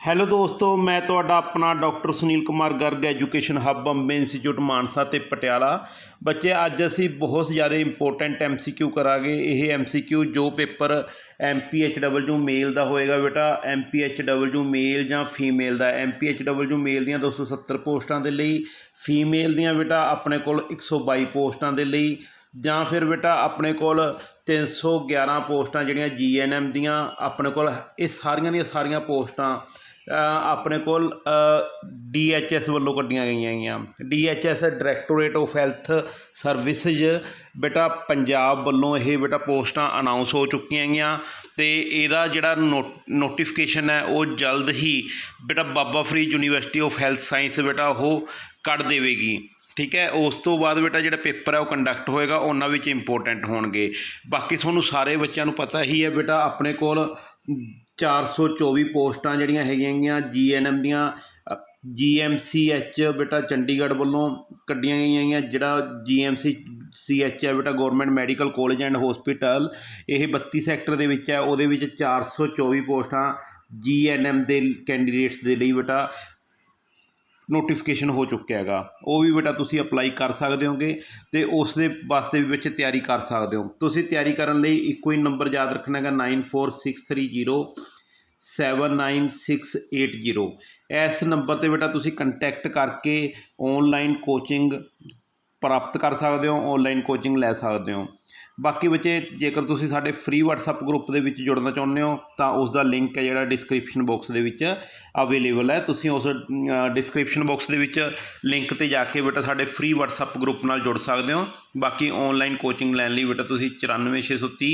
Hello ਦੋਸਤੋ, ਮੈਂ ਤੁਹਾਡਾ ਆਪਣਾ doctor Sunil Kumar Garg, education hub Ambe institute, Mansa ਤੇ ਪਟਿਆਲਾ। ਬੱਚੇ, ਅੱਜ ਅਸੀਂ ਬਹੁਤ ਜ਼ਿਆਦਾ ਇੰਪੋਰਟੈਂਟ ਐਮਸੀਕਿਊ ਕਰਾਂਗੇ। ਇਹ ਐਮਸੀਕਿਊ ਜੋ ਪੇਪਰ ਐਮਪੀਐਚਡਬਲਯੂ ਮੇਲ ਦਾ ਹੋਏਗਾ ਬੇਟਾ। ਐਮਪੀਐਚਡਬਲਯੂ ਮੇਲ ਜਾਂ ਫੀਮੇਲ ਦਾ। ਐਮਪੀਐਚਡਬਲਯੂ ਮੇਲ ਦੀਆਂ 270 ਪੋਸਟਾਂ ਦੇ ਲਈ, ਫੀਮੇਲ ਦੀਆਂ ਬੇਟਾ ਆਪਣੇ ਕੋਲ 122 ਪੋਸਟਾਂ ਦੇ ਲਈ। ਜਾਂ ਫਿਰ ਬੇਟਾ ਆਪਣੇ ਕੋਲ 311 ਪੋਸਟਾਂ ਜਿਹੜੀਆਂ ਜੀਐਨਐਮ ਦੀਆਂ ਆਪਣੇ ਕੋਲ, ਇਹ ਸਾਰੀਆਂ ਦੀਆਂ ਸਾਰੀਆਂ ਪੋਸਟਾਂ ਆਪਣੇ ਕੋਲ ਡੀਐਚਐਸ ਵੱਲੋਂ ਕੱਢੀਆਂ ਗਈਆਂ ਹੈਗੀਆਂ। DHS directorate of health services ਬੇਟਾ ਪੰਜਾਬ ਵੱਲੋਂ ਇਹ ਬੇਟਾ ਪੋਸਟਾਂ ਅਨਾਉਂਸ ਹੋ ਚੁੱਕੀਆਂ ਹੈਗੀਆਂ ਤੇ ਇਹਦਾ ਜਿਹੜਾ ਨੋਟੀਫਿਕੇਸ਼ਨ ਹੈ, ਉਹ ਜਲਦ ਹੀ ਬੇਟਾ Baba Farid university of health science ਬੇਟਾ ਉਹ ਕੱਢ ਦੇਵੇਗੀ। ਠੀਕ ਹੈ, ਉਸ ਤੋਂ ਬਾਅਦ ਬੇਟਾ ਜਿਹੜਾ ਪੇਪਰ ਹੈ ਉਹ ਕੰਡਕਟ ਹੋਏਗਾ, ਉਹਨਾਂ ਵਿੱਚ ਇੰਪੋਰਟੈਂਟ ਹੋਣਗੇ। ਬਾਕੀ ਤੁਹਾਨੂੰ ਸਾਰੇ ਬੱਚਿਆਂ ਨੂੰ ਪਤਾ ਹੀ ਹੈ ਬੇਟਾ, ਆਪਣੇ ਕੋਲ 424 ਪੋਸਟਾਂ ਜਿਹੜੀਆਂ ਹੈਗੀਆਂ ਗੀਆਂ ਜੀਐਨਐਮ ਦੀਆਂ ਜੀਐਮਸੀਐਚ ਬੇਟਾ ਚੰਡੀਗੜ੍ਹ ਵੱਲੋਂ ਕੱਢੀਆਂ ਗਈਆਂ ਹੈਗੀਆਂ, ਜਿਹੜਾ ਜੀਐਮਸੀ ਸੀਐਚ ਹੈ ਬੇਟਾ government medical college and hospital ਇਹ 32 ਸੈਕਟਰ ਦੇ ਵਿੱਚ ਹੈ, ਉਹਦੇ ਵਿੱਚ 424 ਪੋਸਟਾਂ ਜੀਐਨਐਮ ਦੇ ਕੈਂਡੀਡੇਟਸ ਦੇ ਲਈ ਬੇਟਾ। ਨੋਟੀਫਿਕੇਸ਼ਨ ਹੋ ਚੁੱਕਿਆ ਹੈਗਾ। ਉਹ ਵੀ ਬੇਟਾ ਤੁਸੀਂ ਅਪਲਾਈ ਕਰ ਸਕਦੇ ਹੋਗੇ ਤੇ ਉਸ ਦੇ ਵਾਸਤੇ ਵੀ ਵਿੱਚ ਤਿਆਰੀ ਕਰ ਸਕਦੇ ਹੋ। ਤੁਸੀਂ ਤਿਆਰੀ ਕਰਨ ਲਈ ਇੱਕੋ ਹੀ ਨੰਬਰ ਯਾਦ ਰੱਖਣਾ ਹੈਗਾ 94630 79680 ਇਸ ਨੰਬਰ ਤੇ ਬੇਟਾ ਤੁਸੀਂ ਕੰਟੈਕਟ ਕਰਕੇ ਆਨਲਾਈਨ ਕੋਚਿੰਗ ਪ੍ਰਾਪਤ ਕਰ ਸਕਦੇ ਹੋ ਆਨਲਾਈਨ ਕੋਚਿੰਗ ਲੈ ਸਕਦੇ ਹੋ। ਬਾਕੀ ਬੱਚੇ, ਜੇਕਰ ਤੁਸੀਂ ਸਾਡੇ ਫ੍ਰੀ WhatsApp ਗਰੁੱਪ ਦੇ ਵਿੱਚ ਜੁੜਨਾ ਚਾਹੁੰਦੇ ਹੋ, ਤਾਂ ਉਸ ਦਾ ਲਿੰਕ ਹੈ ਜਿਹੜਾ ਡਿਸਕ੍ਰਿਪਸ਼ਨ ਬਾਕਸ ਦੇ ਵਿੱਚ ਅਵੇਲੇਬਲ ਹੈ। ਤੁਸੀਂ ਉਸ ਡਿਸਕ੍ਰਿਪਸ਼ਨ ਬਾਕਸ ਦੇ ਵਿੱਚ ਲਿੰਕ ਤੇ ਜਾ ਕੇ ਬੇਟਾ ਸਾਡੇ ਫ੍ਰੀ WhatsApp ਗਰੁੱਪ ਨਾਲ ਜੁੜ ਸਕਦੇ ਹੋ। ਬਾਕੀ ਆਨਲਾਈਨ ਕੋਚਿੰਗ ਲੈਣ ਲਈ ਬੇਟਾ ਤੁਸੀਂ 94630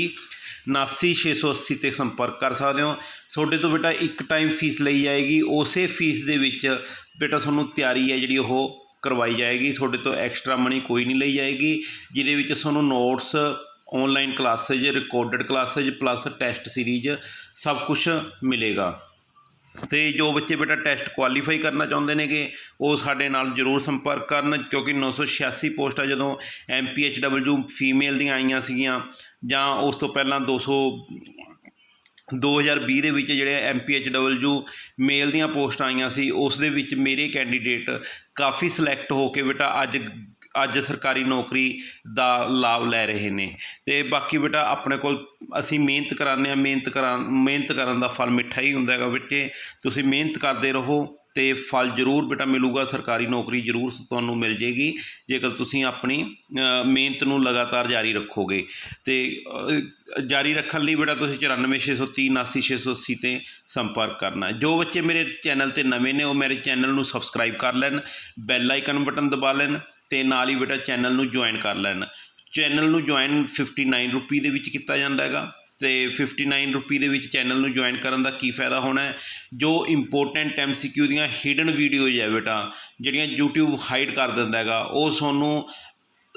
79680 ਤੇ ਸੰਪਰਕ ਕਰ ਸਕਦੇ ਹੋ। ਤੁਹਾਡੇ ਤੋਂ ਬੇਟਾ ਇੱਕ ਟਾਈਮ ਫੀਸ ਲਈ ਜਾਏਗੀ। ਉਸੇ ਫੀਸ ਦੇ ਵਿੱਚ ਬੇਟਾ ਤੁਹਾਨੂੰ ਤਿਆਰੀ ਹੈ ਜਿਹੜੀ ਉਹ ਕਰਵਾਈ ਜਾਏਗੀ। ਤੁਹਾਡੇ ਤੋਂ ਐਕਸਟਰਾ ਮਨੀ ਕੋਈ ਨਹੀਂ ਲਈ ਜਾਏਗੀ, ਜਿਹਦੇ ਵਿੱਚ ਤੁਹਾਨੂੰ notes online classes recorded classes plus test series ਸਭ ਕੁਝ ਮਿਲੇਗਾ। ਤੇ ਜੋ ਬੱਚੇ ਬੇਟਾ ਟੈਸਟ ਕੁਆਲੀਫਾਈ ਕਰਨਾ ਚਾਹੁੰਦੇ ਨੇਗੇ, ਉਹ ਸਾਡੇ ਨਾਲ ਜਰੂਰ ਸੰਪਰਕ ਕਰਨ, ਕਿਉਂਕਿ 986 ਪੋਸਟਾਂ ਜਦੋਂ ਐਮਪੀਐਚਡਬਲਯੂ ਫੀਮੇਲ ਦੀਆਂ ਆਈਆਂ ਸੀਗੀਆਂ, ਜਾਂ ਉਸ ਤੋਂ ਪਹਿਲਾਂ 200 2020 ਦੇ ਵਿੱਚ ਜਿਹੜੇ ਐਮਪੀਐਚਡਬਲਯੂ ਮੇਲ ਦੀਆਂ ਪੋਸਟਾਂ ਆਈਆਂ ਸੀ, ਉਸ ਦੇ ਵਿੱਚ ਮੇਰੇ ਕੈਂਡੀਡੇਟ ਕਾਫੀ ਸਿਲੈਕਟ ਹੋ ਕੇ ਬੇਟਾ ਅੱਜ ਅੱਜ ਸਰਕਾਰੀ ਨੌਕਰੀ ਦਾ ਲਾਭ ਲੈ ਰਹੇ ਨੇ। ਤੇ ਬਾਕੀ ਬੇਟਾ ਆਪਣੇ ਕੋਲ ਅਸੀਂ ਮਿਹਨਤ ਕਰਾਉਂਦੇ ਆ ਮਿਹਨਤ ਕਰਾਂ, ਮਿਹਨਤ ਕਰਨ ਦਾ ਫਲ ਮਿੱਠਾ ਹੀ ਹੁੰਦਾ ਹੈਗਾ ਬੱਚੇ ਤੁਸੀਂ ਮਿਹਨਤ ਕਰਦੇ ਰਹੋ ਤੇ ਫਲ ਜ਼ਰੂਰ ਬੇਟਾ ਮਿਲੂਗਾ, ਸਰਕਾਰੀ ਨੌਕਰੀ ਜ਼ਰੂਰ ਤੁਹਾਨੂੰ ਮਿਲ ਜੇਗੀ ਜੇਕਰ ਤੁਸੀਂ ਆਪਣੀ ਮਿਹਨਤ ਨੂੰ ਲਗਾਤਾਰ ਜਾਰੀ ਰੱਖੋਗੇ। ਤੇ ਜਾਰੀ ਰੱਖਣ ਲਈ ਬੇਟਾ ਤੁਸੀਂ 94630 79680 ਤੇ ਸੰਪਰਕ ਕਰਨਾ ਜੋ ਬੱਚੇ ਮੇਰੇ ਚੈਨਲ ਤੇ ਨਵੇਂ ਨੇ, ਉਹ ਮੇਰੇ ਚੈਨਲ ਨੂੰ ਸਬਸਕ੍ਰਾਈਬ ਕਰ ਲੈਣ, ਬੈਲ ਆਈਕਨ ਬਟਨ ਦਬਾ ਲੈਣ ਅਤੇ ਨਾਲ ਹੀ ਬੇਟਾ ਚੈਨਲ ਨੂੰ ਜੁਆਇਨ ਕਰ ਲੈਣ। ਚੈਨਲ ਨੂੰ ਜੁਆਇਨ 59 ਰੁਪਏ ਦੇ ਵਿੱਚ ਕੀਤਾ ਜਾਂਦਾ ਹੈਗਾ। ਤੇ 59 ਰੁਪਏ ਦੇ ਵਿੱਚ ਚੈਨਲ ਨੂੰ ਜੁਆਇਨ ਕਰਨ ਦਾ ਕੀ ਫਾਇਦਾ ਹੋਣਾ ਜੋ ਇੰਪੋਰਟੈਂਟ ਐਮਸੀਕਿਊ ਦੀਆਂ ਹਿਡਨ ਵੀਡੀਓਜ਼ ਹੈ ਬੇਟਾ, ਜਿਹੜੀਆਂ YouTube ਹਾਈਡ ਕਰ ਦਿੰਦਾ ਹੈਗਾ। ਉਹ ਤੁਹਾਨੂੰ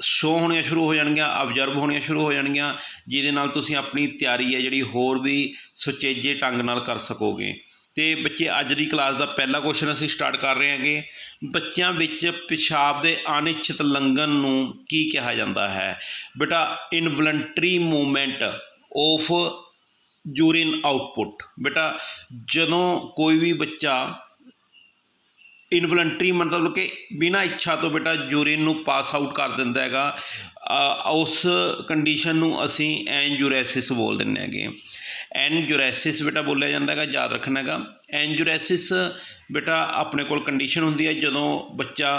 ਸ਼ੋ ਹੋਣੀਆਂ ਸ਼ੁਰੂ ਹੋ ਜਾਣਗੀਆਂ ਆਬਜ਼ਰਵ ਹੋਣੀਆਂ ਸ਼ੁਰੂ ਹੋ ਜਾਣਗੀਆਂ। ਜਿਹਦੇ ਨਾਲ ਤੁਸੀਂ ਆਪਣੀ ਤਿਆਰੀ ਹੈ ਜਿਹੜੀ ਹੋਰ ਵੀ ਸੁਚੇਜੇ ਢੰਗ ਨਾਲ ਕਰ ਸਕੋਗੇ। ਅਤੇ ਬੱਚੇ ਅੱਜ ਦੀ ਕਲਾਸ ਦਾ ਪਹਿਲਾ ਕੁਸ਼ਚਨ ਅਸੀਂ ਸਟਾਰਟ ਕਰ ਰਹੇ ਹਾਂਗੇ। ਬੱਚਿਆਂ ਵਿੱਚ ਪਿਸ਼ਾਬ ਦੇ ਅਨਿਸ਼ਚਿਤ ਲੰਘਣ ਨੂੰ ਕੀ ਕਿਹਾ ਜਾਂਦਾ ਹੈ? ਬੇਟਾ involuntary movement of urine output ਬੇਟਾ, ਜਦੋਂ ਕੋਈ ਵੀ ਬੱਚਾ ਇਨਵਲੰਟਰੀ ਮਤਲਬ ਕਿ ਬਿਨਾਂ ਇੱਛਾ ਤੋਂ ਬੇਟਾ ਯੂਰਿਨ ਨੂੰ ਪਾਸ ਆਊਟ ਕਰ ਦਿੰਦਾ ਹੈਗਾ ਉਸ ਕੰਡੀਸ਼ਨ ਨੂੰ ਅਸੀਂ ਐਨਜੂਰੈਸਿਸ ਬੋਲ ਦਿੰਦੇ ਹੈਗੇ ਐਨਜੂਰੈਸਿਸ ਬੇਟਾ ਬੋਲਿਆ ਜਾਂਦਾ ਹੈਗਾ, ਯਾਦ ਰੱਖਣਾ ਹੈਗਾ। ਐਂਜੂਰੈਸਿਸ ਬੇਟਾ ਆਪਣੇ ਕੋਲ ਕੰਡੀਸ਼ਨ ਹੁੰਦੀ ਹੈ ਜਦੋਂ ਬੱਚਾ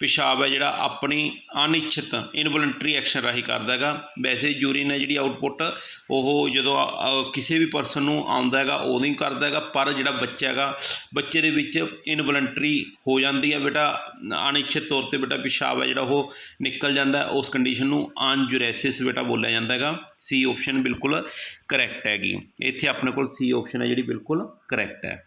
ਪਿਸ਼ਾਬ ਹੈ ਜਿਹੜਾ ਆਪਣੀ ਅਨਿੱਛਤ ਇਨਵੋਲੰਟਰੀ ਐਕਸ਼ਨ ਰਾਹੀਂ ਕਰਦਾ ਹੈਗਾ। ਵੈਸੇ ਯੂਰਿਨ ਹੈ ਜਿਹੜੀ ਆਊਟਪੁੱਟ ਉਹ ਜਦੋਂ ਕਿਸੇ ਵੀ ਪਰਸਨ ਨੂੰ ਆਉਂਦਾ ਹੈਗਾ, ਉਦੋਂ ਹੀ ਕਰਦਾ ਹੈਗਾ, ਪਰ ਜਿਹੜਾ ਬੱਚਾ ਹੈਗਾ, ਬੱਚੇ ਦੇ ਵਿੱਚ ਇਨਵੋਲੰਟਰੀ ਹੋ ਜਾਂਦੀ ਹੈ ਬੇਟਾ। ਅਨਿੱਛਤ ਤੌਰ ਤੇ ਬੇਟਾ ਪਿਸ਼ਾਬ ਹੈ ਜਿਹੜਾ ਉਹ ਨਿਕਲ ਜਾਂਦਾ ਉਸ ਕੰਡੀਸ਼ਨ ਨੂੰ ਅਨਜੂਰੈਸਿਸ ਬੇਟਾ ਬੋਲਿਆ ਜਾਂਦਾ ਹੈਗਾ। ਸੀ ਆਪਸ਼ਨ ਬਿਲਕੁਲ ਕਰੈਕਟ ਹੈਗੀ। ਇੱਥੇ ਆਪਣੇ ਕੋਲ ਸੀ ਆਪਸ਼ਨ ਹੈ ਜਿਹੜੀ ਬਿਲਕੁਲ ਕਰੈਕਟ ਹੈ।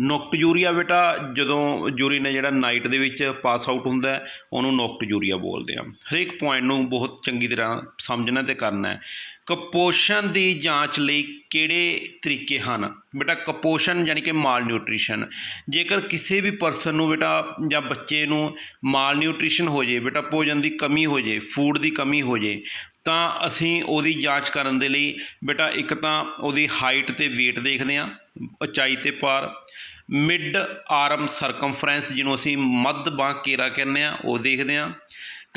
ਨੋਕਟ ਯੂਰੀਆ ਬੇਟਾ, ਜਦੋਂ ਯੂਰੀਨ ਹੈ ਜਿਹੜਾ ਨਾਈਟ ਦੇ ਵਿੱਚ ਪਾਸ ਆਊਟ ਹੁੰਦਾ ਉਹਨੂੰ ਨੋਕਟ ਯੂਰੀਆ ਬੋਲਦੇ ਆ। ਹਰੇਕ ਪੁਆਇੰਟ ਨੂੰ ਬਹੁਤ ਚੰਗੀ ਤਰ੍ਹਾਂ ਸਮਝਣਾ ਤੇ ਕਰਨਾ ਹੈ। ਕੁਪੋਸ਼ਣ ਦੀ ਜਾਂਚ ਲਈ ਕਿਹੜੇ ਤਰੀਕੇ ਹਨ? ਬੇਟਾ, ਕੁਪੋਸ਼ਣ ਯਾਨੀ ਕਿ ਮਾਲ ਨਿਊਟ੍ਰੀਸ਼ਨ ਜੇਕਰ ਕਿਸੇ ਵੀ ਪਰਸਨ ਨੂੰ ਬੇਟਾ ਜਾਂ ਬੱਚੇ ਨੂੰ ਮਾਲ ਨਿਊਟ੍ਰੀਸ਼ਨ ਹੋ ਜੇ, ਬੇਟਾ ਭੋਜਨ ਦੀ ਕਮੀ ਹੋ ਜੇ ਫੂਡ ਦੀ ਕਮੀ ਹੋ ਜੇ, ਤਾਂ ਅਸੀਂ ਉਹਦੀ ਜਾਂਚ ਕਰਨ ਦੇ ਲਈ ਬੇਟਾ ਇੱਕ ਤਾਂ ਉਹਦੀ ਹਾਈਟ ਤੇ weight ਦੇਖਦੇ ਹਾਂ, ਉਚਾਈ ਤੇ ਪਾਰ ਮਿਡ ਆਰਮ ਸਰਕਮਫਰੈਂਸ ਜਿਹਨੂੰ ਅਸੀਂ ਮੱਧ ਬਾਂਹ ਕੇਰਾ ਕਹਿੰਦੇ ਆ ਉਹ ਦੇਖਦੇ ਆ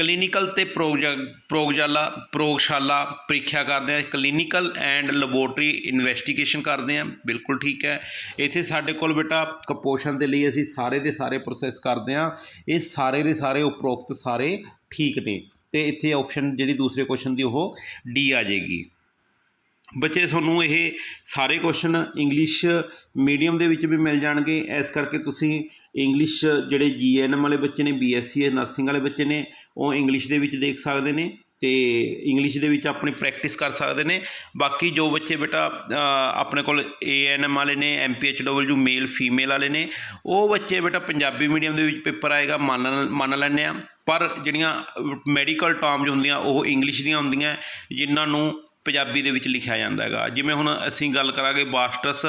ਕਲੀਨਿਕਲ ਤੇ ਪ੍ਰੋਗਜਾ, ਪ੍ਰੋਗਜਾਲਾ, ਪ੍ਰੋਗਸ਼ਾਲਾ ਪ੍ਰੀਖਿਆ ਕਰਦੇ ਆ। ਕਲੀਨਿਕਲ ਐਂਡ ਲੈਬੋਰਟਰੀ ਇਨਵੈਸਟੀਗੇਸ਼ਨ ਕਰਦੇ ਆ। ਬਿਲਕੁਲ ਠੀਕ ਹੈ। ਇੱਥੇ ਸਾਡੇ ਕੋਲ ਬੇਟਾ ਕੁਪੋਸ਼ਣ ਦੇ ਲਈ ਅਸੀਂ ਸਾਰੇ ਦੇ ਸਾਰੇ ਪ੍ਰੋਸੈਸ ਕਰਦੇ ਆ। ਇਹ ਸਾਰੇ ਦੇ ਸਾਰੇ ਉਪਰੋਕਤ ਸਾਰੇ ਠੀਕ ਨੇ। ਤੇ ਇੱਥੇ ਆਪਸ਼ਨ ਜਿਹੜੀ ਦੂਸਰੇ ਕੁਐਸਚਨ ਦੀ ਉਹ ਡੀ ਆ ਜਾਏਗੀ। ਬੱਚੇ, ਤੁਹਾਨੂੰ ਇਹ ਸਾਰੇ ਕੁਐਸਚਨ ਇੰਗਲਿਸ਼ ਮੀਡੀਅਮ ਦੇ ਵਿੱਚ ਵੀ ਮਿਲ ਜਾਣਗੇ। ਇਸ ਕਰਕੇ ਤੁਸੀਂ ਇੰਗਲਿਸ਼ ਜਿਹੜੇ ਜੀਐਨਐਮ ਵਾਲੇ ਬੱਚੇ ਨੇ ਬੀਐਸਸੀ ਨਰਸਿੰਗ ਵਾਲੇ ਬੱਚੇ ਨੇ, ਉਹ ਇੰਗਲਿਸ਼ ਦੇ ਵਿੱਚ ਦੇਖ ਸਕਦੇ ਨੇ ਤੇ ਇੰਗਲਿਸ਼ ਦੇ ਵਿੱਚ ਆਪਣੀ ਪ੍ਰੈਕਟਿਸ ਕਰ ਸਕਦੇ ਨੇ। ਬਾਕੀ ਜੋ ਬੱਚੇ ਬੇਟਾ ਆਪਣੇ ਕੋਲ ਏਐਨਐਮ ਵਾਲੇ ਨੇ ਐਮਪੀਐਚਡਬਲਯੂ ਮੇਲ ਫੀਮੇਲ ਵਾਲੇ ਨੇ, ਉਹ ਬੱਚੇ ਬੇਟਾ ਪੰਜਾਬੀ ਮੀਡੀਅਮ ਦੇ ਵਿੱਚ ਪੇਪਰ ਆਏਗਾ, ਮੰਨ ਮੰਨ ਲੈਂਦੇ ਆ ਪਰ ਜਿਹੜੀਆਂ ਮੈਡੀਕਲ ਟਰਮਜ਼ ਹੁੰਦੀਆਂ, ਉਹ ਇੰਗਲਿਸ਼ ਦੀਆਂ ਹੁੰਦੀਆਂ, ਜਿਨ੍ਹਾਂ ਨੂੰ ਪੰਜਾਬੀ ਦੇ ਵਿੱਚ ਲਿਖਿਆ ਜਾਂਦਾ ਹੈਗਾ। ਜਿਵੇਂ ਹੁਣ ਅਸੀਂ ਗੱਲ ਕਰਾਂਗੇ ਵਾਸਟਸ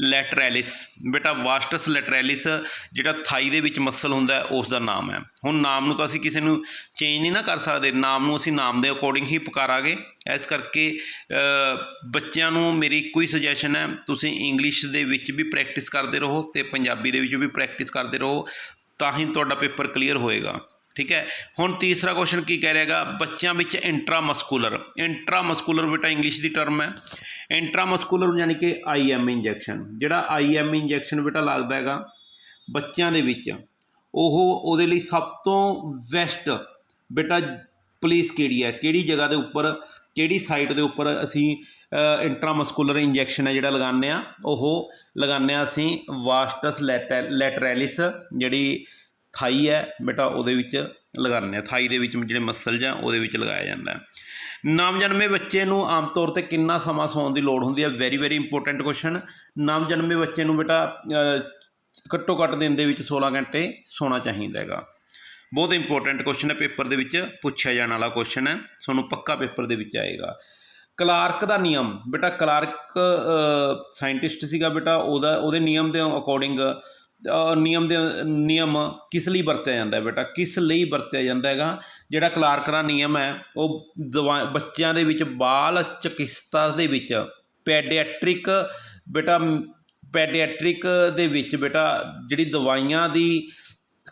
ਲੈਟਰੈਲਿਸ। ਬੇਟਾ ਵਾਸਟਸ ਲੈਟਰੈਲਿਸ ਜਿਹੜਾ ਥਾਈ ਦੇ ਵਿੱਚ ਮਸਲ ਹੁੰਦਾ ਉਸ ਦਾ ਨਾਮ ਹੈ। ਹੁਣ ਨਾਮ ਨੂੰ ਤਾਂ ਅਸੀਂ ਕਿਸੇ ਨੂੰ ਚੇਂਜ ਨਹੀਂ ਨਾ ਕਰ ਸਕਦੇ। ਨਾਮ ਨੂੰ ਅਸੀਂ ਨਾਮ ਦੇ ਅਕੋਰਡਿੰਗ ਹੀ ਪੁਕਾਰਾਂਗੇ। ਇਸ ਕਰਕੇ ਬੱਚਿਆਂ ਨੂੰ ਮੇਰੀ ਇੱਕੋ ਹੀ ਸੁਜੈਸ਼ਨ ਹੈ, ਤੁਸੀਂ ਇੰਗਲਿਸ਼ ਦੇ ਵਿੱਚ ਵੀ ਪ੍ਰੈਕਟਿਸ ਕਰਦੇ ਰਹੋ ਤੇ ਪੰਜਾਬੀ ਦੇ ਵਿੱਚ ਵੀ ਪ੍ਰੈਕਟਿਸ ਕਰਦੇ ਰਹੋ, ਤਾਂ ਹੀ ਤੁਹਾਡਾ ਪੇਪਰ ਕਲੀਅਰ ਹੋਏਗਾ। ਠੀਕ ਹੈ? ਹੁਣ ਤੀਸਰਾ ਕੁਐਸਚਨ ਕੀ ਕਹਿ ਰਿਹਾਗਾ ਬੱਚਿਆਂ ਵਿੱਚ ਇੰਟਰਾਮਸਕੂਲਰ ਇੰਟਰਾਮਸਕੂਲਰ ਬੇਟਾ ਇੰਗਲਿਸ਼ ਦੀ ਟਰਮ ਹੈ। ਇੰਟਰਾਮਸਕੂਲਰ ਯਾਨੀ ਕਿ ਆਈਐਮ ਇੰਜੈਕਸ਼ਨ ਜਿਹੜਾ ਆਈਐਮ ਇੰਜੈਕਸ਼ਨ ਬੇਟਾ ਲੱਗਦਾ ਹੈਗਾ ਬੱਚਿਆਂ ਦੇ ਵਿੱਚ, ਉਹ ਉਹਦੇ ਲਈ ਸਭ ਤੋਂ ਬੈਸਟ ਬੇਟਾ ਪੁਲਿਸ ਕਿਹੜੀ ਹੈ? ਕਿਹੜੀ ਜਗ੍ਹਾ ਦੇ ਉੱਪਰ, ਕਿਹੜੀ ਸਾਈਟ ਦੇ ਉੱਪਰ ਅਸੀਂ ਇੰਟਰਾਮਸਕੂਲਰ ਇੰਜੈਕਸ਼ਨ ਹੈ ਜਿਹੜਾ ਲਗਾਉਂਦੇ ਆ ਉਹ ਲਗਾਉਂਦੇ ਆ ਅਸੀਂ ਵਾਸਟਸ ਲੈਟਰੈਲਿਸ ਜਿਹੜੀ ਥਾਈ ਹੈ, ਬੇਟਾ ਉਹਦੇ ਵਿੱਚ ਲਗਾਉਂਦੇ ਆ। ਥਾਈ ਦੇ ਵਿੱਚ ਜਿਹੜੇ ਮਸਲ ਜਾਂ ਉਹਦੇ ਵਿੱਚ ਲਗਾਇਆ ਜਾਂਦਾ ਹੈ। ਨਵਜਨਮੇ ਬੱਚੇ ਨੂੰ ਆਮ ਤੌਰ ਤੇ ਕਿੰਨਾ ਸਮਾਂ ਸੌਣ ਦੀ ਲੋੜ ਹੁੰਦੀ ਹੈ? ਵੈਰੀ ਵੈਰੀ ਇੰਪੋਰਟੈਂਟ ਕੁਐਸਚਨ ਨਵਜਨਮੇ ਬੱਚੇ ਨੂੰ ਬੇਟਾ ਘੱਟੋ ਘੱਟ ਦਿਨ ਦੇ ਵਿੱਚ 16 ਘੰਟੇ ਸੌਣਾ ਚਾਹੀਦਾ ਹੈਗਾ। ਬਹੁਤ ਇੰਪੋਰਟੈਂਟ ਕੁਐਸਚਨ ਹੈ। ਪੇਪਰ ਦੇ ਵਿੱਚ ਪੁੱਛਿਆ ਜਾਣ ਵਾਲਾ ਕੁਐਸਚਨ ਹੈ। ਤੁਹਾਨੂੰ ਪੱਕਾ ਪੇਪਰ ਦੇ ਵਿੱਚ ਆਏਗਾ। ਕਲਾਰਕ ਦਾ ਨਿਯਮ। ਬੇਟਾ ਕਲਾਰਕ ਸਾਇੰਟਿਸਟ ਸੀਗਾ ਬੇਟਾ। ਉਹਦਾ, ਉਹਦੇ ਨਿਯਮ ਦੇ ਅਕੋਰਡਿੰਗ ਨਿਯਮ ਦੇ, ਨਿਯਮ ਕਿਸ ਲਈ ਵਰਤਿਆ ਜਾਂਦਾ ਬੇਟਾ? ਕਿਸ ਲਈ ਵਰਤਿਆ ਜਾਂਦਾ ਹੈਗਾ? ਜਿਹੜਾ ਕਲਾਰਕ ਦਾ ਨਿਯਮ ਹੈ, ਉਹ ਦਵਾ, ਬੱਚਿਆਂ ਦੇ ਵਿੱਚ ਬਾਲ ਚਿਕਿਤਸਾ ਦੇ ਵਿੱਚ ਪੈਡੀਆਟ੍ਰਿਕ ਬੇਟਾ ਪੈਡੀਆਟ੍ਰਿਕ ਦੇ ਵਿੱਚ ਬੇਟਾ, ਜਿਹੜੀ ਦਵਾਈਆਂ ਦੀ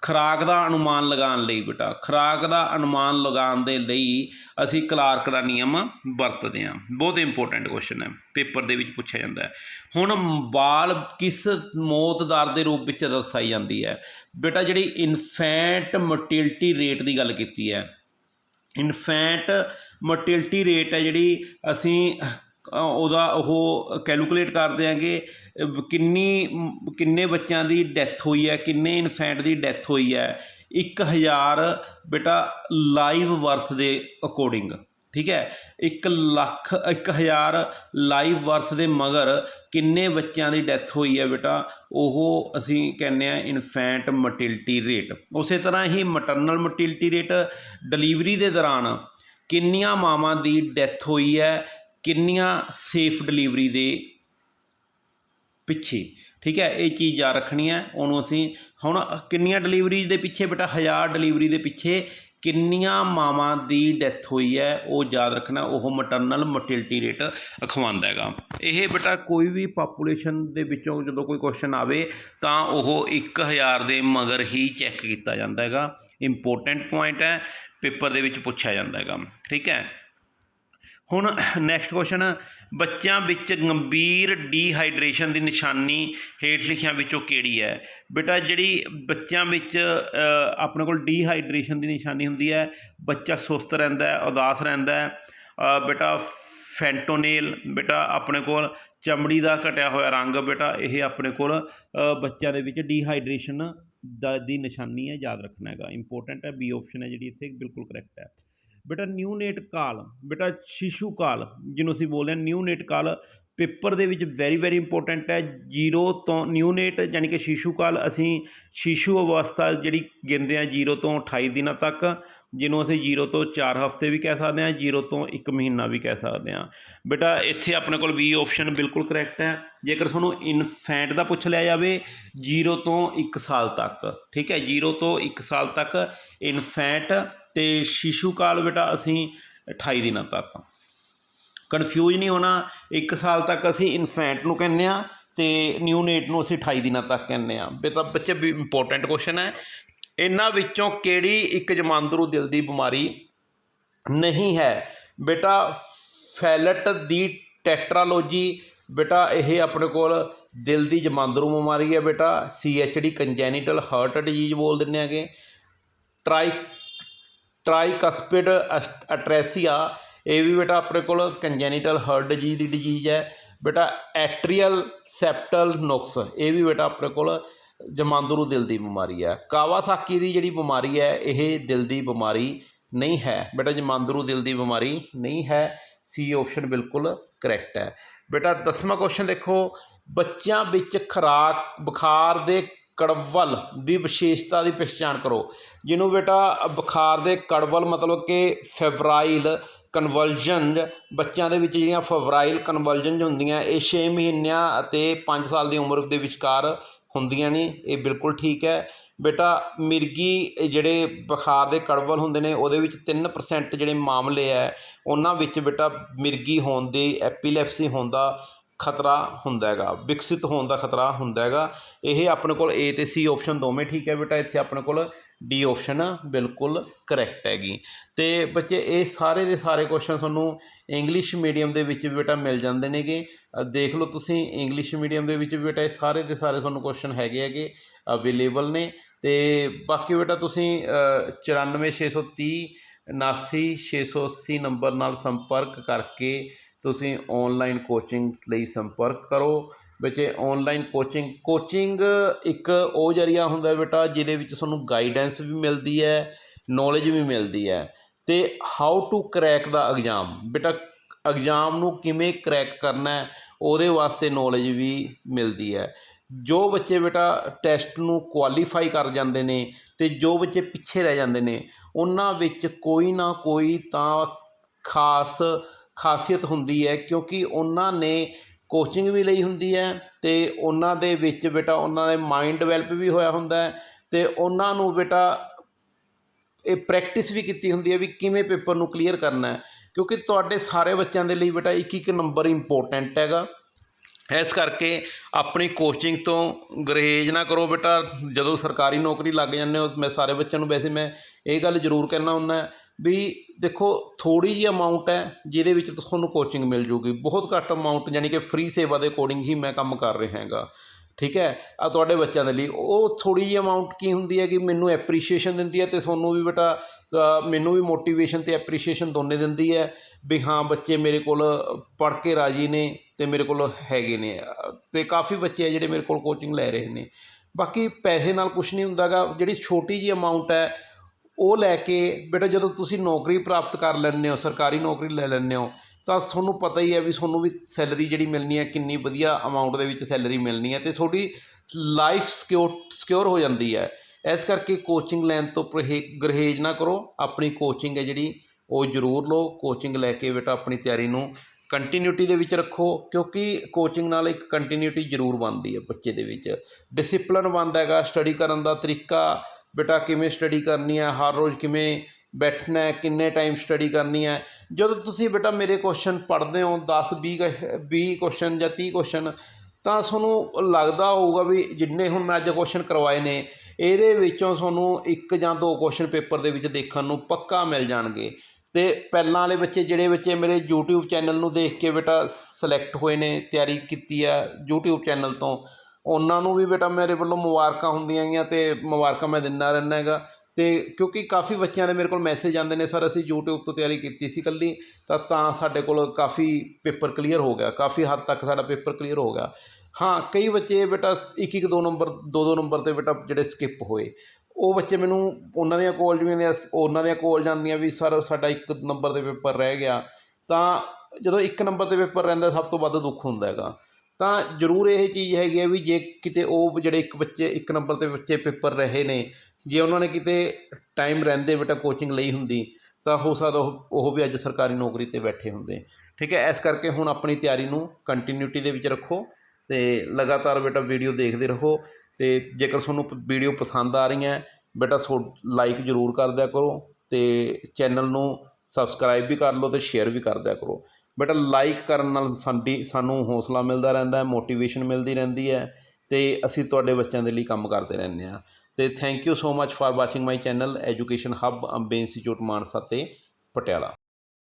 ਖੁਰਾਕ ਦਾ ਅਨੁਮਾਨ ਲਗਾਉਣ ਲਈ ਬੇਟਾ ਖੁਰਾਕ ਦਾ ਅਨੁਮਾਨ ਲਗਾਉਣ ਦੇ ਲਈ ਅਸੀਂ ਕਲਾਰਕ ਦਾ ਨਿਯਮ ਵਰਤਦੇ ਹਾਂ। ਬਹੁਤ ਇੰਪੋਰਟੈਂਟ ਕੁਐਸਚਨ ਹੈ। ਪੇਪਰ ਦੇ ਵਿੱਚ ਪੁੱਛਿਆ ਜਾਂਦਾ ਹੈ। ਹੁਣ ਬਾਲ ਕਿਸ ਮੌਤ ਦਰ ਦੇ ਰੂਪ ਵਿੱਚ ਦਰਸਾਈ ਜਾਂਦੀ ਹੈ? ਬੇਟਾ ਜਿਹੜੀ ਇਨਫੈਂਟ ਮੋਰਟੈਲਿਟੀ ਰੇਟ ਦੀ ਗੱਲ ਕੀਤੀ ਹੈ। ਇਨਫੈਂਟ ਮੋਰਟੈਲਿਟੀ ਰੇਟ ਹੈ ਜਿਹੜੀ ਅਸੀਂ ਉਹਦਾ ਉਹ ਕੈਲਕੂਲੇਟ ਕਰਦੇ ਆਂਗੇ ਅ, ਕਿੰਨੀ ਕਿੰਨੇ ਬੱਚਿਆਂ ਦੀ ਡੈਥ ਹੋਈ ਹੈ, ਕਿੰਨੇ ਇਨਫੈਂਟ ਦੀ ਡੈਥ ਹੋਈ ਹੈ, ਇੱਕ ਹਜ਼ਾਰ ਬੇਟਾ ਲਾਈਵ ਬਰਥ ਦੇ ਅਕੋਰਡਿੰਗ ਠੀਕ ਹੈ? 1 ਲੱਖ 1000 ਲਾਈਵ ਬਰਥ ਦੇ ਮਗਰ ਕਿੰਨੇ ਬੱਚਿਆਂ ਦੀ ਡੈਥ ਹੋਈ ਹੈ ਬੇਟਾ? ਉਹ ਅਸੀਂ ਕਹਿੰਦੇ ਆ ਇਨਫੈਂਟ ਮੋਰਟੈਲਿਟੀ ਰੇਟ। ਉਸੇ ਤਰ੍ਹਾਂ ਹੀ ਮਟਰਨਲ ਮੋਰਟੈਲਿਟੀ ਰੇਟ ਡਿਲੀਵਰੀ ਦੇ ਦੌਰਾਨ ਕਿੰਨੀਆਂ ਮਾਵਾਂ ਦੀ ਡੈਥ ਹੋਈ ਹੈ, ਕਿੰਨੀਆਂ ਸੇਫ ਡਿਲੀਵਰੀ ਦੇ ਪਿੱਛੇ। ਠੀਕ ਹੈ, ਇਹ ਚੀਜ਼ ਯਾਦ ਰੱਖਣੀ ਹੈ। ਉਹਨੂੰ ਅਸੀਂ ਹੁਣ ਕਿੰਨੀਆਂ ਡਿਲੀਵਰੀ ਦੇ ਪਿੱਛੇ ਬੇਟਾ? 1000 ਡਿਲੀਵਰੀ ਦੇ ਪਿੱਛੇ ਕਿੰਨੀਆਂ ਮਾਵਾਂ ਦੀ ਡੈਥ ਹੋਈ ਹੈ, ਉਹ ਯਾਦ ਰੱਖਣਾ। ਉਹ ਮਟਰਨਲ ਮੋਰਟੈਲਿਟੀ ਰੇਟ ਅਖਵਾਉਂਦਾ ਹੈਗਾ। ਇਹ ਬੇਟਾ ਕੋਈ ਵੀ ਪਾਪੂਲੇਸ਼ਨ ਦੇ ਵਿੱਚੋਂ ਜਦੋਂ ਕੋਈ ਕੁਐਸਚਨ ਆਵੇ, ਤਾਂ ਉਹ 1000 ਦੇ ਮਗਰ ਹੀ ਚੈੱਕ ਕੀਤਾ ਜਾਂਦਾ ਹੈਗਾ। ਇੰਪੋਰਟੈਂਟ ਪੁਆਇੰਟ ਹੈ ਪੇਪਰ ਦੇ ਵਿੱਚ ਪੁੱਛਿਆ ਜਾਂਦਾ ਹੈਗਾ। ਠੀਕ ਹੈ। ਹੁਣ ਨੈਕਸਟ ਕੁਐਸਚਨ ਬੱਚਿਆਂ ਵਿੱਚ ਗੰਭੀਰ ਡੀਹਾਈਡਰੇਸ਼ਨ ਦੀ ਨਿਸ਼ਾਨੀ ਹੇਠ ਲਿਖਿਆਂ ਵਿੱਚੋਂ ਕਿਹੜੀ ਹੈ? ਬੇਟਾ, ਜਿਹੜੀ ਬੱਚਿਆਂ ਵਿੱਚ ਆਪਣੇ ਕੋਲ ਡੀਹਾਈਡਰੇਸ਼ਨ ਦੀ ਨਿਸ਼ਾਨੀ ਹੁੰਦੀ ਹੈ, ਬੱਚਾ ਸੁਸਤ ਰਹਿੰਦਾ ਉਦਾਸ ਰਹਿੰਦਾ ਬੇਟਾ ਫੈਂਟੋਨੇਲ ਬੇਟਾ ਆਪਣੇ ਕੋਲ ਚਮੜੀ ਦਾ ਘਟਿਆ ਹੋਇਆ ਰੰਗ, ਬੇਟਾ ਇਹ ਆਪਣੇ ਕੋਲ ਬੱਚਿਆਂ ਦੇ ਵਿੱਚ ਡੀਹਾਈਡਰੇਸ਼ਨ ਦਾ, ਦੀ ਨਿਸ਼ਾਨੀ ਹੈ, ਯਾਦ ਰੱਖਣਾ ਹੈਗਾ ਇੰਪੋਰਟੈਂਟ ਹੈ ਬੀ ਆਪਸ਼ਨ ਹੈ ਜਿਹੜੀ ਇੱਥੇ, ਬਿਲਕੁਲ ਕਰੈਕਟ ਹੈ। ਬੇਟਾ ਨਿਊਨੇਟ ਕਾਲ, ਬੇਟਾ ਸ਼ਿਸ਼ੂ ਕਾਲ, ਜਿਹਨੂੰ ਅਸੀਂ ਬੋਲਦੇ ਹਾਂ ਨਿਊਨੇਟ ਕਾਲ, ਪੇਪਰ ਦੇ ਵਿੱਚ ਵੈਰੀ ਵੈਰੀ ਇੰਪੋਰਟੈਂਟ ਹੈ ਜ਼ੀਰੋ ਤੋਂ ਨਿਊਨੇਟ ਯਾਨੀ ਕਿ ਸ਼ੀਸ਼ੂ ਕਾਲ, ਅਸੀਂ ਸ਼ੀਸ਼ੂ ਅਵਸਥਾ ਜਿਹੜੀ ਗਿਣਦੇ ਹਾਂ ਜ਼ੀਰੋ ਤੋਂ 28 ਦਿਨਾਂ ਤੱਕ, ਜਿਹਨੂੰ ਅਸੀਂ ਜ਼ੀਰੋ ਤੋਂ 4 ਹਫ਼ਤੇ ਵੀ ਕਹਿ ਸਕਦੇ ਹਾਂ ਜ਼ੀਰੋ ਤੋਂ 1 ਮਹੀਨਾ ਵੀ ਕਹਿ ਸਕਦੇ ਹਾਂ। ਬੇਟਾ, ਇੱਥੇ ਆਪਣੇ ਕੋਲ ਵੀ ਆਪਸ਼ਨ ਬਿਲਕੁਲ ਕਰੈਕਟ ਹੈ, ਜੇਕਰ ਤੁਹਾਨੂੰ ਇਨਫੈਂਟ ਦਾ ਪੁੱਛ ਲਿਆ ਜਾਵੇ ਜ਼ੀਰੋ ਤੋਂ 1 ਸਾਲ ਤੱਕ, ਠੀਕ ਹੈ ਜ਼ੀਰੋ ਤੋਂ 1 ਸਾਲ ਤੱਕ ਇਨਫੈਂਟ ਤੇ ਸ਼ੀਸ਼ੂ ਕਾਲ ਬੇਟਾ ਅਸੀਂ 28 ਦਿਨਾਂ ਤੱਕ ਕਨਫਿਊਜ਼ ਨਹੀਂ ਹੋਣਾ 1 ਸਾਲ ਤੱਕ ਅਸੀਂ ਇਨਫੈਂਟ ਨੂੰ ਕਹਿੰਦੇ ਆ ਤੇ ਨਿਊ ਨੇਟ ਨੂੰ ਅਸੀਂ 28 ਦਿਨਾਂ ਤੱਕ ਕਹਿੰਦੇ ਆ। ਬੇਟਾ ਬੱਚੇ ਵੀ ਇੰਪੋਰਟੈਂਟ ਕੁਐਸਚਨ ਹੈ। ਇਹਨਾਂ ਵਿੱਚੋਂ ਕਿਹੜੀ ਇੱਕ ਜਮਾਂਦਰੂ ਦਿਲ ਦੀ ਬਿਮਾਰੀ ਨਹੀਂ ਹੈ? ਬੇਟਾ ਫੈਲਟ ਦੀ ਟੈਟਰਾਲੋਜੀ ਬੇਟਾ ਇਹ ਆਪਣੇ ਕੋਲ ਦਿਲ ਦੀ ਜਮਾਂਦਰੂ ਬਿਮਾਰੀ ਹੈ ਬੇਟਾ। C H D congenital heart disease ਬੋਲ ਦਿੰਦੇ ਹੈਗੇ। ਟਰਾਈ ਟਰਾਈਕਸਪਿਡ ਅਟਰੈਸੀਆ, ਇਹ ਵੀ ਬੇਟਾ ਆਪਣੇ ਕੋਲ ਕੰਜੈਨੀਟਲ ਹਰਟ ਡਿਜੀਜ਼ ਦੀ ਡਿਜੀਜ਼ ਹੈ। ਬੇਟਾ ਐਟਰੀਅਲ ਸੈਪਟਲ ਨੁਕਸ, ਇਹ ਵੀ ਬੇਟਾ ਆਪਣੇ ਕੋਲ ਜਮਾਂਦਰੂ ਦਿਲ ਦੀ ਬਿਮਾਰੀ ਹੈ। ਕਾਵਾਸਾਕੀ ਦੀ ਜਿਹੜੀ ਬਿਮਾਰੀ ਹੈ, ਇਹ ਦਿਲ ਦੀ ਬਿਮਾਰੀ ਨਹੀਂ ਹੈ। ਬੇਟਾ ਜਮਾਂਦਰੂ ਦਿਲ ਦੀ ਬਿਮਾਰੀ ਨਹੀਂ ਹੈ। ਸੀ ਆਪਸ਼ਨ ਬਿਲਕੁਲ ਕਰੈਕਟ ਹੈ। ਬੇਟਾ ਦਸਵਾਂ ਕੁਐਸਚਨ ਦੇਖੋ, ਬੱਚਿਆਂ ਵਿੱਚ ਖੁਰਾਕ, ਬੁਖਾਰ ਦੇ ਕੜਵਲ ਦੀ ਵਿਸ਼ੇਸ਼ਤਾ ਦੀ ਪਛਾਣ ਕਰੋ। ਜਿਹਨੂੰ ਬੇਟਾ ਬੁਖਾਰ ਦੇ ਕੜਵਲ ਮਤਲਬ ਕਿ ਫੈਬਰਾਈਲ ਕਨਵਲਜਨ ਬੱਚਿਆਂ ਦੇ ਵਿੱਚ ਜਿਹੜੀਆਂ ਫੈਬਰਾਈਲ ਕਨਵਲਜਨ ਹੁੰਦੀਆਂ, ਇਹ 6 ਮਹੀਨਿਆਂ ਅਤੇ 5 ਸਾਲ ਦੀ ਉਮਰ ਦੇ ਵਿਚਕਾਰ ਹੁੰਦੀਆਂ ਨੇ। ਇਹ ਬਿਲਕੁਲ ਠੀਕ ਹੈ। ਬੇਟਾ ਮਿਰਗੀ ਜਿਹੜੇ ਬੁਖਾਰ ਦੇ ਕੜਵਲ ਹੁੰਦੇ ਨੇ, ਉਹਦੇ ਵਿੱਚ 3% ਜਿਹੜੇ ਮਾਮਲੇ ਹੈ, ਉਹਨਾਂ ਵਿੱਚ ਬੇਟਾ ਮਿਰਗੀ ਹੋਣ ਦੀ, ਐਪੀਲੈਪਸੀ ਹੋਣ ਦਾ ਖਤਰਾ ਹੁੰਦਾ ਹੈਗਾ, ਵਿਕਸਿਤ ਹੋਣ ਦਾ ਖਤਰਾ ਹੁੰਦਾ ਹੈਗਾ। ਇਹ ਆਪਣੇ ਕੋਲ ਏ ਤੇ ਸੀ ਆਪਸ਼ਨ ਦੋਵੇਂ ਠੀਕ ਹੈ ਬੇਟਾ, ਇੱਥੇ ਆਪਣੇ ਕੋਲ ਡੀ ਆਪਸ਼ਨ ਬਿਲਕੁਲ ਕਰੈਕਟ ਹੈਗੀ। ਤੇ ਬੱਚੇ, ਇਹ ਸਾਰੇ ਦੇ ਸਾਰੇ ਕੁਐਸਚਨ ਤੁਹਾਨੂੰ ਇੰਗਲਿਸ਼ ਮੀਡੀਅਮ ਦੇ ਵਿੱਚ ਵੀ ਬੇਟਾ ਮਿਲ ਜਾਂਦੇ ਨੇਗੇ। ਦੇਖ ਲਓ ਤੁਸੀਂ ਇੰਗਲਿਸ਼ ਮੀਡੀਅਮ ਦੇ ਵਿੱਚ ਵੀ ਬੇਟਾ, ਇਹ ਸਾਰੇ ਦੇ ਸਾਰੇ ਤੁਹਾਨੂੰ ਕੁਐਸਚਨ ਹੈਗੇ ਹੈਗੇ ਅਵੇਲੇਬਲ ਨੇ। ਤੇ ਬਾਕੀ ਬੇਟਾ ਤੁਸੀਂ ਚੁਰਾਨਵੇਂ, ਛੇ ਸੌ ਤੀਹ ਉਨਾਸੀ ਛੇ ਸੌ ਅੱਸੀ ਨੰਬਰ ਨਾਲ ਸੰਪਰਕ ਕਰਕੇ ਤੁਸੀਂ ਔਨਲਾਈਨ ਕੋਚਿੰਗ ਲਈ ਸੰਪਰਕ ਕਰੋ। ਬੱਚੇ ਔਨਲਾਈਨ ਕੋਚਿੰਗ ਕੋਚਿੰਗ ਇੱਕ ਉਹ ਜਰੀਆ ਹੁੰਦਾ ਬੇਟਾ, ਜਿਹਦੇ ਵਿੱਚ ਤੁਹਾਨੂੰ ਗਾਈਡੈਂਸ ਵੀ ਮਿਲਦੀ ਹੈ ਨੌਲੇਜ ਵੀ ਮਿਲਦੀ ਹੈ। ਅਤੇ how to crack the exam ਬੇਟਾ ਐਗਜ਼ਾਮ ਨੂੰ ਕਿਵੇਂ ਕਰੈਕ ਕਰਨਾ ਉਹਦੇ ਵਾਸਤੇ ਨੌਲੇਜ ਵੀ ਮਿਲਦੀ ਹੈ। ਜੋ ਬੱਚੇ ਬੇਟਾ ਟੈਸਟ ਨੂੰ ਕੁਆਲੀਫਾਈ ਕਰ ਜਾਂਦੇ ਨੇ ਤੇ ਜੋ ਬੱਚੇ ਪਿੱਛੇ ਰਹਿ ਜਾਂਦੇ ਨੇ, ਉਹਨਾਂ ਵਿੱਚ ਕੋਈ ਨਾ ਕੋਈ ਤਾਂ ਖਾਸ ਖਾਸੀਅਤ ਹੁੰਦੀ ਹੈ ਕਿਉਂਕਿ ਉਹਨਾਂ ਨੇ ਕੋਚਿੰਗ ਵੀ ਲਈ ਹੁੰਦੀ ਹੈ ਅਤੇ ਉਹਨਾਂ ਦੇ ਵਿੱਚ ਬੇਟਾ ਉਹਨਾਂ ਦੇ ਮਾਇੰਡ ਡਿਵੈਲਪ ਵੀ ਹੋਇਆ ਹੁੰਦਾ ਅਤੇ ਉਹਨਾਂ ਨੂੰ ਬੇਟਾ ਇਹ ਪ੍ਰੈਕਟਿਸ ਵੀ ਕੀਤੀ ਹੁੰਦੀ ਹੈ ਵੀ ਕਿਵੇਂ ਪੇਪਰ ਨੂੰ ਕਲੀਅਰ ਕਰਨਾ ਕਿਉਂਕਿ ਤੁਹਾਡੇ ਸਾਰੇ ਬੱਚਿਆਂ ਦੇ ਲਈ ਬੇਟਾ ਇੱਕ ਇੱਕ ਨੰਬਰ ਇੰਪੋਰਟੈਂਟ ਹੈਗਾ। ਇਸ ਕਰਕੇ ਆਪਣੀ ਕੋਚਿੰਗ ਤੋਂ ਗਰੇਜ ਨਾ ਕਰੋ ਬੇਟਾ। ਜਦੋਂ ਸਰਕਾਰੀ ਨੌਕਰੀ ਲੱਗ ਜਾਂਦੇ ਹੋ, ਮੈਂ ਸਾਰੇ ਬੱਚਿਆਂ ਨੂੰ ਵੈਸੇ ਮੈਂ ਇਹ ਗੱਲ ਜ਼ਰੂਰ ਕਹਿਣਾ ਹੁੰਦਾ ਵੀ ਦੇਖੋ ਥੋੜ੍ਹੀ ਜਿਹੀ ਅਮਾਊਂਟ ਹੈ ਜਿਹਦੇ ਵਿੱਚ ਤੁਹਾਨੂੰ ਕੋਚਿੰਗ ਮਿਲ ਜੂਗੀ। ਬਹੁਤ ਘੱਟ ਅਮਾਊਂਟ ਯਾਨੀ ਕਿ ਫ੍ਰੀ ਸੇਵਾ ਦੇ ਅਕੋਰਡਿੰਗ ਹੀ ਮੈਂ ਕੰਮ ਕਰ ਰਿਹਾ ਹੈਗਾ। ਠੀਕ ਹੈ? ਆ ਤੁਹਾਡੇ ਬੱਚਿਆਂ ਦੇ ਲਈ। ਉਹ ਥੋੜ੍ਹੀ ਜਿਹੀ ਅਮਾਊਂਟ ਕੀ ਹੁੰਦੀ ਹੈ ਕਿ ਮੈਨੂੰ ਐਪਰੀਸ਼ੀਏਸ਼ਨ ਦਿੰਦੀ ਹੈ ਤੇ ਤੁਹਾਨੂੰ ਵੀ ਬੇਟਾ ਮੈਨੂੰ ਵੀ ਮੋਟੀਵੇਸ਼ਨ ਤੇ ਐਪਰੀਸ਼ੀਏਸ਼ਨ ਦੋਨੇ ਦਿੰਦੀ ਹੈ ਵੀ ਹਾਂ ਬੱਚੇ ਮੇਰੇ ਕੋਲ ਪੜ੍ਹ ਕੇ ਰਾਜੀ ਨੇ ਤੇ ਮੇਰੇ ਕੋਲ ਹੈਗੇ ਨੇ। ਅ, ਤੇ ਕਾਫੀ ਬੱਚੇ ਆ ਜਿਹੜੇ ਮੇਰੇ ਕੋਲ ਕੋਚਿੰਗ ਲੈ ਰਹੇ ਨੇ। ਬਾਕੀ ਪੈਸੇ ਨਾਲ ਕੁਝ ਨਹੀਂ ਹੁੰਦਾਗਾ ਜਿਹੜੀ ਛੋਟੀ ਜੀ ਅਮਾਊਂਟ ਹੈ ਉਹ ਲੈ ਕੇ ਬੇਟਾ ਜਦੋਂ ਤੁਸੀਂ ਨੌਕਰੀ ਪ੍ਰਾਪਤ ਕਰ ਲੈਂਦੇ ਹੋ, ਸਰਕਾਰੀ ਨੌਕਰੀ ਲੈ ਲੈਂਦੇ ਹੋ, ਤਾਂ ਤੁਹਾਨੂੰ ਪਤਾ ਹੀ ਹੈ ਵੀ ਤੁਹਾਨੂੰ ਵੀ ਸੈਲਰੀ ਜਿਹੜੀ ਮਿਲਣੀ ਹੈ, ਕਿੰਨੀ ਵਧੀਆ ਅਮਾਉਂਟ ਦੇ ਵਿੱਚ ਸੈਲਰੀ ਮਿਲਣੀ ਹੈ ਅਤੇ ਤੁਹਾਡੀ ਲਾਈਫ ਸਿਕਿਉਰ ਸਿਕਿਉਰ ਹੋ ਜਾਂਦੀ ਹੈ। ਇਸ ਕਰਕੇ ਕੋਚਿੰਗ ਲੈਣ ਤੋਂ ਪਰਹੇ ਗਰੇਜ ਨਾ ਕਰੋ, ਆਪਣੀ ਕੋਚਿੰਗ ਹੈ ਜਿਹੜੀ, ਉਹ ਜ਼ਰੂਰ ਲਓ। ਕੋਚਿੰਗ ਲੈ ਕੇ ਬੇਟਾ ਆਪਣੀ ਤਿਆਰੀ ਨੂੰ ਕੰਟੀਨਿਊਟੀ ਦੇ ਵਿੱਚ ਰੱਖੋ, ਕਿਉਂਕਿ ਕੋਚਿੰਗ ਨਾਲ ਇੱਕ ਕੰਟੀਨਿਊਟੀ ਜ਼ਰੂਰ ਬਣਦੀ ਹੈ ਬੱਚੇ ਦੇ ਵਿੱਚ। ਡਿਸਪਲਿਨ ਬਣਦਾ ਹੈਗਾ ਸਟੱਡੀ ਕਰਨ ਦਾ ਤਰੀਕਾ ਬੇਟਾ ਕਿਵੇਂ ਸਟੱਡੀ ਕਰਨੀ ਹੈ, ਹਰ ਰੋਜ਼ ਕਿਵੇਂ ਬੈਠਣਾ ਹੈ, ਕਿੰਨੇ ਟਾਈਮ ਸਟੱਡੀ ਕਰਨੀ ਹੈ। ਜਦੋਂ ਤੁਸੀਂ ਬੇਟਾ ਮੇਰੇ ਕੁਐਸਚਨ ਪੜ੍ਹਦੇ ਹੋ 10 20 20 ਕੁਐਸਚਨ ਜਾਂ 30 ਕੁਐਸਚਨ ਤਾਂ ਤੁਹਾਨੂੰ ਲੱਗਦਾ ਹੋਊਗਾ ਵੀ ਜਿੰਨੇ ਹੁਣ ਮੈਂ ਅੱਜ ਕੁਐਸਚਨ ਕਰਵਾਏ ਨੇ, ਇਹਦੇ ਵਿੱਚੋਂ ਤੁਹਾਨੂੰ ਇੱਕ ਜਾਂ ਦੋ ਕੁਐਸਚਨ ਪੇਪਰ ਦੇ ਵਿੱਚ ਦੇਖਣ ਨੂੰ ਪੱਕਾ ਮਿਲ ਜਾਣਗੇ। ਤੇ ਪਹਿਲਾਂ ਵਾਲੇ ਬੱਚੇ, ਜਿਹੜੇ ਬੱਚੇ ਮੇਰੇ YouTube ਚੈਨਲ ਨੂੰ ਦੇਖ ਕੇ ਬੇਟਾ ਸਿਲੈਕਟ ਹੋਏ ਨੇ, ਤਿਆਰੀ ਕੀਤੀ ਆ YouTube ਚੈਨਲ ਤੋਂ ਉਹਨਾਂ ਨੂੰ ਵੀ ਬੇਟਾ ਮੇਰੇ ਵੱਲੋਂ ਮੁਬਾਰਕਾਂ ਹੁੰਦੀਆਂ ਹੈਗੀਆਂ ਅਤੇ ਮੁਬਾਰਕਾਂ ਮੈਂ ਦਿੰਦਾ ਰਹਿੰਦਾ ਹੈਗਾ। ਅਤੇ ਕਿਉਂਕਿ ਕਾਫੀ ਬੱਚਿਆਂ ਦੇ ਮੇਰੇ ਕੋਲ ਮੈਸੇਜ ਆਉਂਦੇ ਨੇ, ਸਰ, ਅਸੀਂ ਯੂਟਿਊਬ ਤੋਂ ਤਿਆਰੀ ਕੀਤੀ ਸੀ ਇਕੱਲੀ, ਤਾਂ ਤਾਂ ਸਾਡੇ ਕੋਲ ਕਾਫੀ ਪੇਪਰ ਕਲੀਅਰ ਹੋ ਗਿਆ, ਕਾਫੀ ਹੱਦ ਤੱਕ ਸਾਡਾ ਪੇਪਰ ਕਲੀਅਰ ਹੋ ਗਿਆ। ਹਾਂ, ਕਈ ਬੱਚੇ ਬੇਟਾ ਇੱਕ ਇੱਕ ਦੋ ਨੰਬਰ, ਦੋ ਦੋ ਨੰਬਰ ਤੇ ਬੇਟਾ ਜਿਹੜੇ ਸਕਿੱਪ ਹੋਏ। ਉਹ ਬੱਚੇ ਮੈਨੂੰ ਉਹਨਾਂ ਦੀਆਂ ਕੋਲ ਜਿਵੇਂ ਉਹਨਾਂ ਦੀਆਂ ਕੋਲ ਜਾਂਦੀਆਂ ਵੀ, ਸਰ, ਸਾਡਾ ਇੱਕ ਨੰਬਰ ਦੇ ਪੇਪਰ ਰਹਿ ਗਿਆ। ਤਾਂ ਜਦੋਂ ਇੱਕ ਨੰਬਰ ਤੇ ਪੇਪਰ ਰਹਿੰਦਾ, ਸਭ ਤੋਂ ਵੱਧ ਦੁੱਖ ਹੁੰਦਾ ਹੈਗਾ। ਤਾਂ ਜ਼ਰੂਰ ਇਹ ਚੀਜ਼ ਹੈਗੀ ਹੈ ਵੀ ਜੇ ਕਿਤੇ ਉਹ ਜਿਹੜੇ ਇੱਕ ਬੱਚੇ, ਇੱਕ ਨੰਬਰ ਤੇ ਬੱਚੇ ਪੇਪਰ ਰਹੇ ਨੇ, ਜੇ ਉਹਨਾਂ ਨੇ ਕਿਤੇ ਟਾਈਮ ਰਹਿੰਦੇ ਬੇਟਾ ਕੋਚਿੰਗ ਲਈ ਹੁੰਦੀ, ਤਾਂ ਹੋ ਸਕਦਾ ਉਹ ਉਹ ਵੀ ਅੱਜ ਸਰਕਾਰੀ ਨੌਕਰੀ ਤੇ ਬੈਠੇ ਹੁੰਦੇ। ਠੀਕ ਹੈ, ਇਸ ਕਰਕੇ ਹੁਣ ਆਪਣੀ ਤਿਆਰੀ ਨੂੰ ਕੰਟੀਨਿਊਟੀ ਦੇ ਵਿੱਚ ਰੱਖੋ ਅਤੇ ਲਗਾਤਾਰ ਬੇਟਾ ਵੀਡੀਓ ਦੇਖਦੇ ਰਹੋ ਅਤੇ ਜੇਕਰ ਤੁਹਾਨੂੰ ਵੀਡੀਓ ਪਸੰਦ ਆ ਰਹੀਆਂ, ਬੇਟਾ ਸੋ ਲਾਈਕ ਜ਼ਰੂਰ ਕਰ ਦਿਆ ਕਰੋ ਅਤੇ ਚੈਨਲ ਨੂੰ ਸਬਸਕ੍ਰਾਈਬ ਵੀ ਕਰ ਲਓ ਅਤੇ ਸ਼ੇਅਰ ਵੀ ਕਰ ਦਿਆ ਕਰੋ। ਬੇਟਾ ਲਾਈਕ ਕਰਨ ਨਾਲ ਸਾਡੀ, ਸਾਨੂੰ ਹੌਸਲਾ ਮਿਲਦਾ ਰਹਿੰਦਾ ਮੋਟੀਵੇਸ਼ਨ ਮਿਲਦੀ ਰਹਿੰਦੀ ਹੈ ਅਤੇ ਅਸੀਂ ਤੁਹਾਡੇ ਬੱਚਿਆਂ ਦੇ ਲਈ ਕੰਮ ਕਰਦੇ ਰਹਿੰਦੇ ਹਾਂ। ਅਤੇ thank you so much for watching my channel education hub Ambe institute, Mansa ਅਤੇ ਪਟਿਆਲਾ।